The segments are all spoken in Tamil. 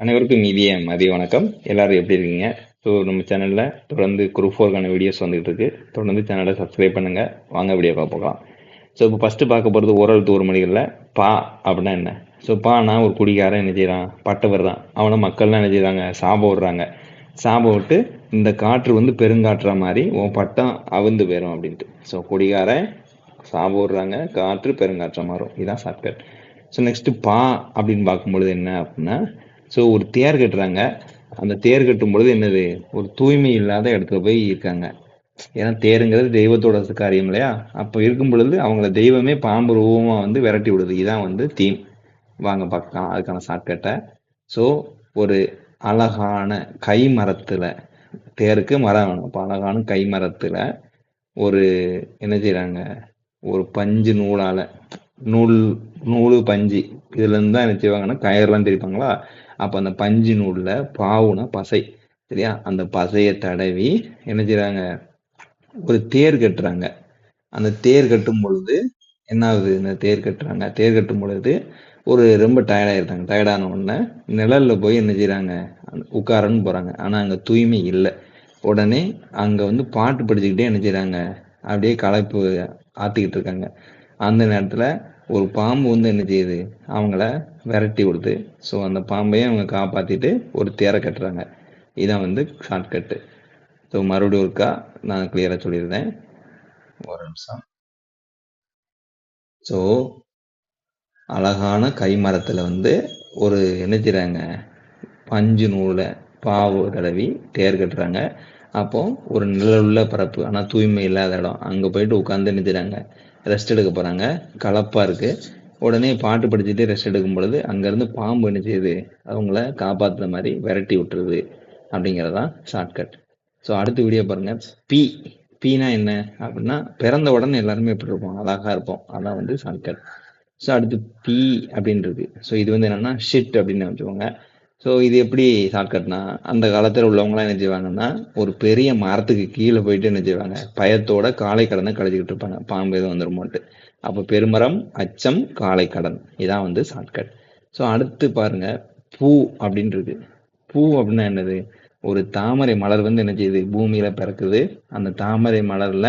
அனைவருக்கும் இனிய மதிய வணக்கம். எல்லாரும் எப்படி இருக்கீங்க? ஸோ நம்ம சேனலில் தொடர்ந்து குரூப் ஃபோர்க்கான வீடியோஸ் வந்துகிட்டு இருக்கு. தொடர்ந்து சேனலை சப்ஸ்கிரைப் பண்ணுங்க. வாங்க வீடியோ பார்க்கலாம் ஸோ இப்போ ஃபஸ்ட்டு பார்க்க போகிறது ஓரல் தூர் மொழிகளில் பா அப்படின்னா என்ன? ஸோ பானா ஒரு குடிகாரன் என்ன செய்கிறான் பட்டை வர்றான் அவனை மக்கள்லாம் என்ன செய்கிறாங்க சாபம் விடுறாங்க. சாபம் விட்டு இந்த காற்று வந்து பெருங்காற்றுற மாதிரி உன் பட்டம் அவிழ்ந்து போயிடும் அப்படின்ட்டு. ஸோ குடிகாரன் சாபம் விடுறாங்க. காற்று பெருங்காற்ற மாறும். இதுதான் ஷார்ட்கட் ஸோ நெக்ஸ்ட்டு பா அப்படின்னு பார்க்கும்பொழுது என்ன அப்படின்னா ஸோ ஒரு தேர் கட்டுறாங்க. அந்த தேர் கட்டும் பொழுது என்னது? ஒரு தூய்மை இல்லாத இடத்துல போய் இருக்காங்க. ஏன்னா தேருங்கிறது தெய்வத்தோட காரியம் இல்லையா? அப்போ இருக்கும் பொழுது அவங்கள தெய்வமே பாம்பு ரூபமாக வந்து விரட்டி விடுது. இதுதான் வந்து தீம். வாங்க பார்க்கலாம். அதுக்கான ஷார்ட்கட்டை ஸோ ஒரு அழகான கை மரத்தில் தேருக்கு மரம் வேணும். அப்போ அழகான கை மரத்தில் ஒரு என்ன செய்கிறாங்க ஒரு பஞ்சு நூலால் நூல் நூல் பஞ்சு இதுல இருந்து தான் என்ன செய்வாங்கன்னா கயிறுலாம் தெரிப்பாங்களா அப்ப அந்த பஞ்சு நூல்ல பாவுனா பசை சரியா? அந்த பசையை தடவி என்ன செய்யறாங்க ஒரு தேர் கட்டுறாங்க. அந்த தேர் கட்டும் பொழுது என்ன ஆகுது இந்த தேர் கட்டுறாங்க. தேர் கட்டும் பொழுது ஒரு ரொம்ப டயர்டாயிருந்தாங்க டயர்டான உடனே நிழல்ல போய் என்ன செய்யறாங்க உட்காரன்னு போறாங்க. ஆனா அங்க தூய்மை இல்லை. உடனே அங்க வந்து பாட்டு படிச்சுக்கிட்டே என்ன செய்யறாங்க அப்படியே களைப்பு ஆத்திக்கிட்டு இருக்காங்க. அந்த நேரத்தில் ஒரு பாம்பு வந்து என்ன செய்யுது? அவங்கள விரட்டி விடுது. ஸோ அந்த பாம்பையும் அவங்க காப்பாற்றிட்டு ஒரு தேரை கட்டுறாங்க. இதான் வந்து ஷார்ட்கட்டு ஸோ மறுபடியும் ஒருக்கா நான் கிளியராக சொல்லியிருந்தேன் ஒரு நிமிஷம். ஸோ அழகான கைமரத்தில் வந்து ஒரு என்ன செய்கிறாங்க பஞ்சு நூலை பாவு தடவி தேர் கட்டுறாங்க. அப்போ ஒரு நிழலுள்ள பரப்பு ஆனால் தூய்மை இல்லாத இடம். அங்கே போயிட்டு உட்காந்து என்ன ரெஸ்ட் எடுக்க போகிறாங்க கலப்பாக இருக்குது உடனே பாட்டு படிச்சுட்டு ரெஸ்ட் எடுக்கும் பொழுது அங்கேருந்து பாம்பு என்ன செய்யுது? அவங்கள காப்பாற்றுற மாதிரி விரட்டி விட்டுருது அப்படிங்கிறதான் ஷார்ட்கட் ஸோ அடுத்த வீடியோ பாருங்கள் பி பீனா என்ன? அப்படின்னா பிறந்த உடனே எல்லாருமே எப்படி இருப்போம்? அழகாக இருப்போம். அதான் வந்து ஷார்ட்கட் ஸோ அடுத்து பி அப்படின்றது. ஸோ இது வந்து என்னென்னா ஷிட் அப்படின்னு வச்சுக்கோங்க. ஸோ இது எப்படி ஷார்ட்கட்னா அந்த காலத்தில் உள்ளவங்களாம் என்ன செய்வாங்கன்னா ஒரு பெரிய மரத்துக்கு கீழே போயிட்டு என்ன செய்வாங்க பயத்தோட காலை கடனை கழிச்சிக்கிட்டு இருப்பாங்க. பாம்பு எதுவும் வந்துருமோன்ட்டு. அப்போ பெருமரம் அச்சம் காலை கடன். இதான் வந்து ஷார்ட்கட் ஸோ அடுத்து பாருங்க பூ அப்படின்றது. பூ அப்படின்னா என்னது? ஒரு தாமரை மலர் வந்து என்ன செய்யுது? பூமியில பிறக்குது. அந்த தாமரை மலர்ல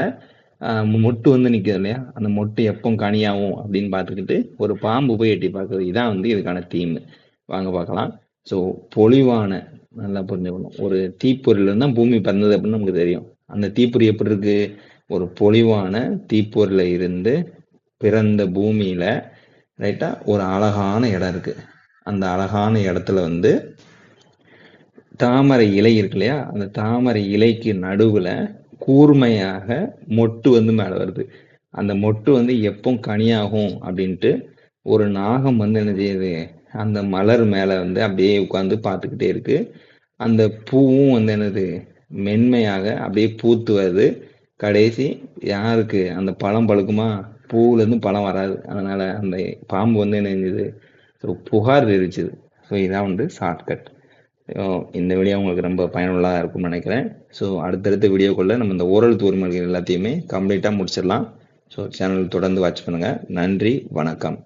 மொட்டு வந்து நிற்குது இல்லையா? அந்த மொட்டு எப்போ கனியாகும் அப்படின்னு பார்த்துக்கிட்டு ஒரு பாம்பு போய் எட்டி பார்க்குது. இதான் வந்து இதுக்கான தீம் வாங்க பார்க்கலாம். ஸோ பொலிவான நல்லா புரிஞ்சுக்கணும். ஒரு தீப்பொறியில் தான் பூமி பறந்தது அப்படின்னு நமக்கு தெரியும். அந்த தீப்பொறி எப்படி இருக்கு? ஒரு பொலிவான தீப்பொருள இருந்து பிறந்த பூமியில ரைட்டா ஒரு அழகான இடம் இருக்கு. அந்த அழகான இடத்துல வந்து தாமரை இலை இருக்கு இல்லையா? அந்த தாமரை இலைக்கு நடுவுல கூர்மையாக மொட்டு வந்து மேலே வருது. அந்த மொட்டு வந்து எப்போ கனியாகும் அப்படின்ட்டு ஒரு நாகம் வந்து என்ன செய்யுது? அந்த மலர் மேலே வந்து அப்படியே உட்காந்து பார்த்துக்கிட்டே இருக்கு. அந்த பூவும் வந்து என்னது? மென்மையாக அப்படியே பூத்து வருது. கடைசி யாருக்கு? அந்த பழம் பழுக்குமா? பூவுலேருந்து பழம் வராது. அதனால அந்த பாம்பு வந்து என்ன செஞ்சது? ஸோ புகார் தெரிவிச்சுது. ஸோ இதான் வந்து ஷார்ட்கட் இந்த வீடியோ உங்களுக்கு ரொம்ப பயனுள்ளதாக இருக்கும்னு நினைக்கிறேன். ஸோ அடுத்தடுத்த வீடியோக்குள்ளே நம்ம இந்த ஓரல் தூர்மல்கள் எல்லாத்தையுமே கம்ப்ளீட்டாக முடிச்சிடலாம். ஸோ சேனல் தொடர்ந்து வாட்ச் பண்ணுங்கள் நன்றி வணக்கம்.